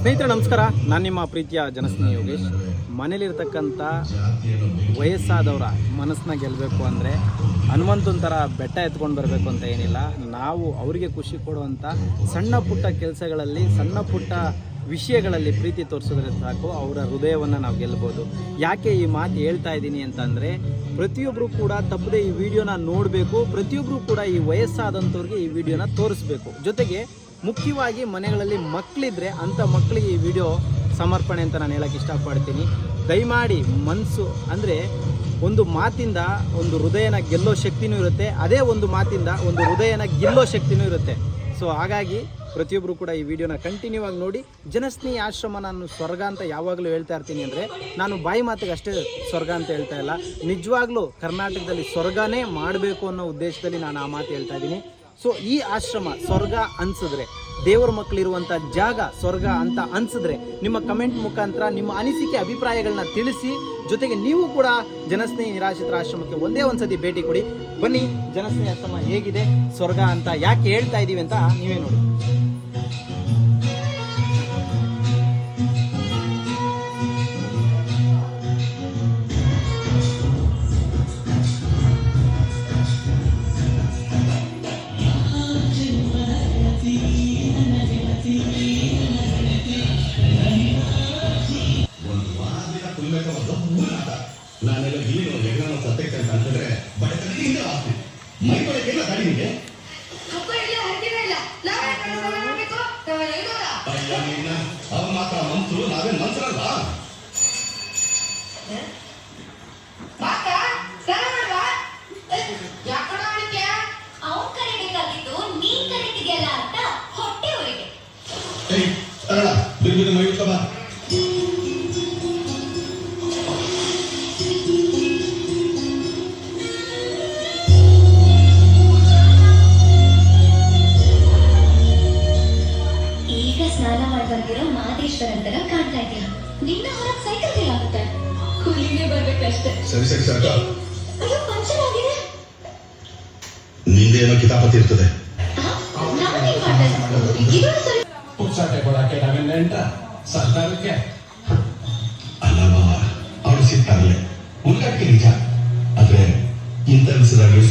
ಸ್ನೇಹಿತರೆ, ನಮಸ್ಕಾರ. ನಾನು ನಿಮ್ಮ ಪ್ರೀತಿಯ ಜನಸ್ನೇಹಿ ಯೋಗೇಶ್. ಮನೇಲಿರ್ತಕ್ಕಂಥ ವಯಸ್ಸಾದವರ ಮನಸ್ಸನ್ನ ಗೆಲ್ಲಬೇಕು ಅಂದರೆ ಹನುಮಂತನ ಥರ ಬೆಟ್ಟ ಎತ್ಕೊಂಡು ಬರಬೇಕು ಅಂತ ಏನಿಲ್ಲ. ನಾವು ಅವರಿಗೆ ಖುಷಿ ಕೊಡುವಂಥ ಸಣ್ಣ ಪುಟ್ಟ ಕೆಲಸಗಳಲ್ಲಿ, ಸಣ್ಣ ಪುಟ್ಟ ವಿಷಯಗಳಲ್ಲಿ ಪ್ರೀತಿ ತೋರಿಸಿದ್ರೆ ಸಾಕು. ಅವರ ಹೃದಯವನ್ನು ನಾವು ಗೆಲ್ಬೋದು. ಯಾಕೆ ಈ ಮಾತು ಹೇಳ್ತಾ ಇದ್ದೀನಿ ಅಂತಂದರೆ ಪ್ರತಿಯೊಬ್ಬರು ಕೂಡ ತಪ್ಪದೆ ಈ ವಿಡಿಯೋನ ನೋಡಬೇಕು. ಪ್ರತಿಯೊಬ್ಬರು ಕೂಡ ಈ ವಯಸ್ಸಾದಂಥವ್ರಿಗೆ ಈ ವಿಡಿಯೋನ ತೋರಿಸ್ಬೇಕು. ಜೊತೆಗೆ ಮುಖ್ಯವಾಗಿ ಮನೆಗಳಲ್ಲಿ ಮಕ್ಕಳಿದ್ರೆ ಅಂಥ ಮಕ್ಕಳಿಗೆ ಈ ವಿಡಿಯೋ ಸಮರ್ಪಣೆ ಅಂತ ನಾನು ಹೇಳಕ್ಕೆ ಇಷ್ಟಪಡ್ತೀನಿ. ದಯಮಾಡಿ ಮನಸ್ಸು ಅಂದರೆ ಒಂದು ಮಾತಿಂದ ಒಂದು ಹೃದಯನ ಗೆಲ್ಲೋ ಶಕ್ತಿನೂ ಇರುತ್ತೆ, ಅದೇ ಒಂದು ಮಾತಿಂದ ಒಂದು ಹೃದಯನ ಗೆಲ್ಲೋ ಶಕ್ತಿನೂ ಇರುತ್ತೆ. ಸೊ ಹಾಗಾಗಿ ಪ್ರತಿಯೊಬ್ಬರು ಕೂಡ ಈ ವಿಡಿಯೋನ ಕಂಟಿನ್ಯೂ ಆಗಿ ನೋಡಿ. ಜನಸ್ನೇಹಿ ಆಶ್ರಮ ನಾನು ಸ್ವರ್ಗ ಅಂತ ಯಾವಾಗಲೂ ಹೇಳ್ತಾ ಇರ್ತೀನಿ ಅಂದರೆ, ನಾನು ಬಾಯಿ ಮಾತಿಗೆ ಅಷ್ಟೇ ಸ್ವರ್ಗ ಅಂತ ಹೇಳ್ತಾ ಇಲ್ಲ. ನಿಜವಾಗ್ಲೂ ಕರ್ನಾಟಕದಲ್ಲಿ ಸ್ವರ್ಗನೇ ಮಾಡಬೇಕು ಅನ್ನೋ ಉದ್ದೇಶದಲ್ಲಿ ನಾನು ಆ ಮಾತು ಹೇಳ್ತಾ ಇದ್ದೀನಿ. ಸೊ ಈ ಆಶ್ರಮ ಸ್ವರ್ಗ ಅನ್ಸಿದ್ರೆ, ದೇವರ ಮಕ್ಕಳಿರುವಂಥ ಜಾಗ ಸ್ವರ್ಗ ಅಂತ ಅನ್ಸಿದ್ರೆ ನಿಮ್ಮ ಕಮೆಂಟ್ ಮುಖಾಂತರ ನಿಮ್ಮ ಅನಿಸಿಕೆ ಅಭಿಪ್ರಾಯಗಳನ್ನ ತಿಳಿಸಿ, ಜೊತೆಗೆ ನೀವು ಕೂಡ ಜನಸ್ನೇಹಿ ನಿರಾಶ್ರಿತರ ಆಶ್ರಮಕ್ಕೆ ಒಂದೇ ಒಂದ್ಸತಿ ಭೇಟಿ ಕೊಡಿ. ಬನ್ನಿ, ಜನಸ್ನೇಹಿ ಆಶ್ರಮ ಹೇಗಿದೆ, ಸ್ವರ್ಗ ಅಂತ ಯಾಕೆ ಹೇಳ್ತಾ ಇದೀವಿ ಅಂತ ನೀವೇ ನೋಡಿ. ನಾನೆಲ್ಲ ಏನು ಯಜ್ಞನ ಸತ್ಯಕ್ಕೆ ಅಂತ ಅಂತಂದ್ರೆ ಬಡತನದಿಂದ ಆಸ್ತಿ ಮೈ ಬಳಕೆಲ್ಲ ತಡಿ ನಿಮಗೆ ಅವ ಮಾತ್ರ ಮನ್ಸರು ನಾವೇನ್ ಮನ್ಸರಲ್ಲ ಅಳಿಕೆ ಅವನ್ ಕರಿಬೇಕಾಗಿತ್ತು ನೀನ್ ಕರಿತಿದ್ಯಲ್ಲ ಅಂತ ಬಂದಿರೋ ಮಾದೇಶ್ವರನ್ ತರ ಕಾಣ್ತಾ ಇದೆಯಾ ನಿನ್ನ ಹೊರಗ್ ಸೈಕಲ್ ಆಗುತ್ತೆ. ಹುಲಿಗೆ ಬರ್ಬೇಕಷ್ಟೇ. ಸರಿ ಸರಿ ಅಯ್ಯೋ ಪಂಚರ್ ಆಗಿದೆ. ನಿಂದೇನೋ ಕಿತಾಪತಿ ಇರ್ತದೆ. ಆ, ನಾನೇನ್ ಮಾಡ್ದೆ? ಇದು ಸರಿ. ಪುಕ್ಸಾಟೆ ಕೊಡಕ್ಕೆ ನಾವೇನ್ ನೆಂಟ ಸರ್ಕಾರಕ್ಕೆ? ಅಲ್ಲವ ಅವಳು ಸಿಗ್ತಾರಲ್ಲ ಉಳ್ಕಕ್ಕೆ ನಿಜ. ಆದ್ರೆ ಇಂಥ ವಿಷಯದಲ್ಲಿ